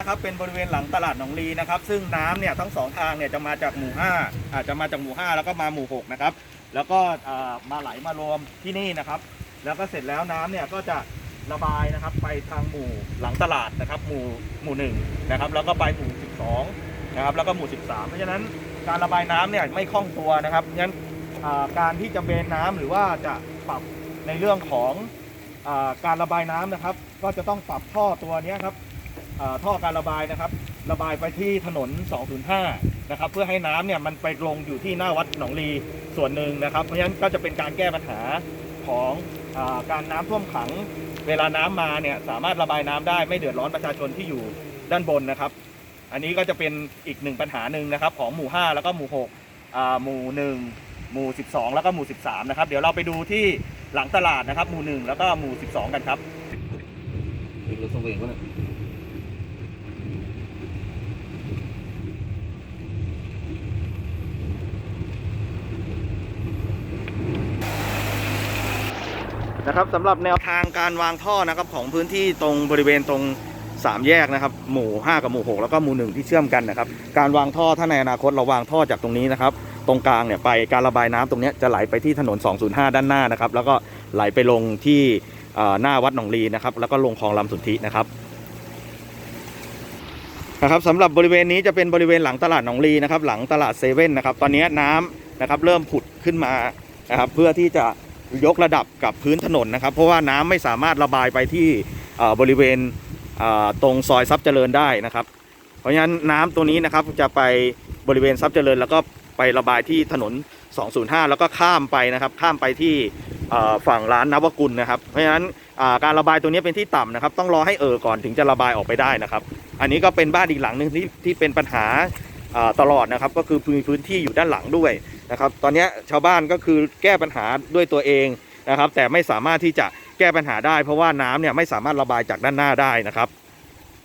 นะครับเป็นบริเวณหลังตลาดหนองลีนะครับซึ่งน้ำเนี่ยทั้งสองทางเนี่ยจะมาจากหมู่5อาจจะมาจากหมู่ 5 แล้วก็มาหมู่6นะครับแล้วก็อ่ามาไหลมารวมที่นี่นะครับ แล้วก็เสร็จแล้วน้ำเนี่ยก็จะระบายนะครับไปทางหมู่หลังตลาดนะครับหมู่หมู่หนึ่งนะครับแล้วก็ไปหมู่ 12นะครับแล้วก็หมู่ 13 เพราะฉะนั้นการระบายน้ำเนี่ยไม่คล่องตัวนะครับงั้นอ่าการที่จะเบนน้ำหรือว่าจะปรับในเรื่องของอาการระบายน้ำนะครับ ก็จะต้องปรับท่อตัวเนี้ยครับ ท่อการระบายนะครับ ระบายไปที่ถนน 205 นะครับ เพื่อให้น้ำเนี่ยมันไปลงอยู่ที่หน้าวัดหนองลีส่วนหนึ่งนะครับ เพราะฉะนั้นก็จะเป็นการแก้ปัญหาของอาการน้ำท่วมขัง เวลาน้ำมาเนี่ยสามารถระบายน้ำได้ไม่เดือดร้อนประชาชนที่อยู่ด้านบนนะครับ อันนี้ก็จะเป็นอีกหนึ่งปัญหาหนึ่งนะครับ ของหมู่ 5 แล้วก็หมู่6หมู่ 1 หมู่ 12 แล้วก็หมู่ 13 นะครับ เดี๋ยวเราไปดูที่หลังตลาดนะครับ หมู่ 1 แล้วก็หมู่ 12 กันครับ นะครับสำหรับแนวทางการวางท่อนะครับของพื้นที่ตรงบริเวณตรงสามแยกนะครับหมู่ 5 กับหมู่ 6 แล้วก็หมู่ 1 ที่เชื่อมกันนะครับการวางท่อถ้าในอนาคตเราวางท่อจากตรงนี้นะครับตรงกลางเนี่ยไปการระบายน้ำตรงนี้จะไหลไปที่ถนน 205 ด้านหน้านะครับแล้วก็ไหลไปลงที่หน้าวัดหนองลีนะครับแล้วก็ลงคลองลำสุนทินะครับนะครับสำหรับบริเวณนี้จะเป็นบริเวณหลังตลาดหนองลีนะครับหลังตลาดเซเว่นนะครับตอนนี้น้ำนะครับเริ่มผุดขึ้นมานะครับเพื่อที่จะ ยกระดับกับพื้นถนนนะครับ เพราะว่าน้ำไม่สามารถระบายไปที่บริเวณตรงซอยทรัพย์เจริญได้นะครับ เพราะฉะนั้นน้ำตัวนี้นะครับจะไปบริเวณทรัพย์เจริญ แล้วก็ไประบายที่ถนน 205 แล้วก็ข้ามไปนะครับ ข้ามไปที่ฝั่งร้านนวกุลนะครับ เพราะฉะนั้นการระบายตัวนี้เป็นที่ต่ำนะครับ ต้องรอให้เอ่อก่อนถึงจะระบายออกไปได้นะครับ อันนี้ก็เป็นบ้านอีกหลังหนึ่งที่ที่เป็นปัญหาอ่าตลอดนะครับ ก็คือมีพื้นที่อยู่ด้านหลังด้วย นะครับ ตอนนี้ชาวบ้านก็คือแก้ปัญหาด้วยตัวเองนะครับ แต่ไม่สามารถที่จะแก้ปัญหาได้ เพราะว่าน้ำเนี่ยไม่สามารถระบายจากด้านหน้าได้นะครับ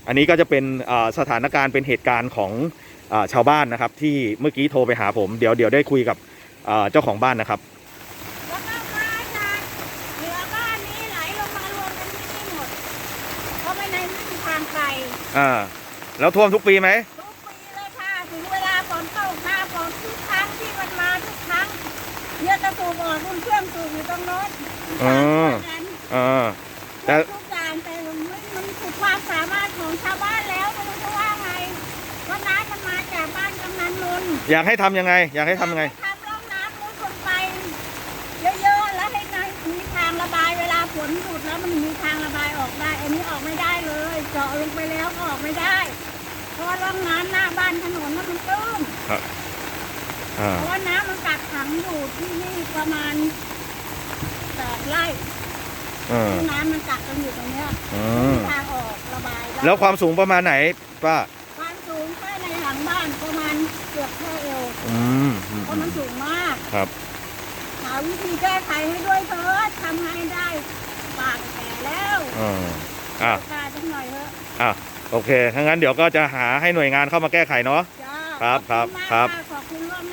อันนี้ก็จะเป็นเอ่อสถานการณ์เป็นเหตุการณ์ของเออชาวบ้านนะครับ ที่เมื่อกี้โทรไปหาผม เดี๋ยวเดี๋ยวได้คุยกับเอ่อเจ้าของบ้านนะครับแล้วก็มาจากเหนือบ้านนี้ไหลลงมารวมกันที่นี่หมดเพราะไม่ในไม่มีทางไปอ่าแล้วท่วมทุกปีไหม ทุกปีเลยค่ะ ถึงเวลาฝนตกหน้าฝนทุกครั้งที่มันมาทุกครั้งเย อะจะสูบออกคุณเครื่องสูบอยู่ตรงโน้นอ๋อ อ่าแต่ทุกอย่างแต่มันมันสุดความสามารถของชาวบ้านแล้วไม่รู้จะว่าไงเพราะน้ำมันมาจากบ้านกำนันนนท์อยากให้ทำยังไง อยากให้ทำยังไงทำร่องน้ำมุดลงไป เยอะๆแล้วให้น้ำมีทางระบายเวลาฝนหยุดแล้วมันมีทางระบายออกได้ อันนี้ออกไม่ได้เลย เจาะลงไปแล้วก็ออกไม่ได้ เพราะว่าร่องน้ำหน้าบ้านถนนนั้นมันตื้น อ่าเพราะว่าน้ำมันกักขังอยู่ที่นี่ประมาณแปดไร่อ่าที่น้ำมันกักกันอยู่ตรงเนี้ยอืมทางออกระบายแล้วความสูงประมาณไหนป้าความสูงแค่ในหลังบ้านประมาณเกือบแค่เอวอืมอืมเพราะมันสูงมาก ครับ หาวิธีแก้ไขให้ด้วยเถิดทำให้ได้ปากแก่แล้วอ่าอ่าตาจังหน่อยเถอะอะโอเคถ้างั้นเดี๋ยวก็จะหาให้หน่วยงานเข้ามาแก้ไขเนาะ จ้าครับขอณมากครับะขอบคุณล่วงหน้าค่ะ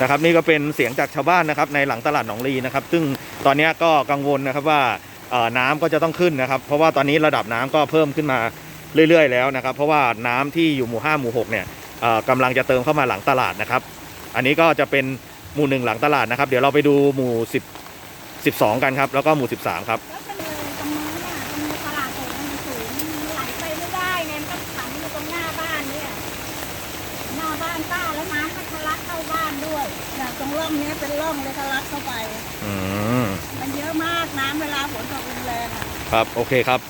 นะครับนี่ก็เป็นเสียงจากชาวบ้านนะครับในหลังตลาดหนองลีนะครับ ซึ่งตอนนี้ก็กังวลนะครับว่าน้ำก็จะต้องขึ้นนะครับ เพราะว่าตอนนี้ระดับน้ำก็เพิ่มขึ้นมาเรื่อย ๆ แล้วนะครับ เพราะว่าน้ำที่อยู่หมู่5หมู่6เนี่ยกำลังจะเติมเข้ามาหลังตลาดนะครับ อันนี้ก็จะเป็นหมู่หนึ่งหลังตลาดนะครับ เดี๋ยวเราไปดูหมู่10 12 กันครับแล้วก็หมู่ 13 ครับแล้วเป็นเลยตรงนู้นน่ะตรงนี้ตลาดโถงมันสูงไหลไปไม่ได้ไงมันก็ขังอยู่ตรงหน้าบ้านเนี่ยหน้าบ้านป้าแล้วน้ำก็ บ้านด้วยเนี่ยตรงร่องเนี้ยเป็นร่องเลยทะลักเข้าไป อืมมันเยอะมากน้ำเวลาฝนตกแรงๆอะครับ โอเคครับ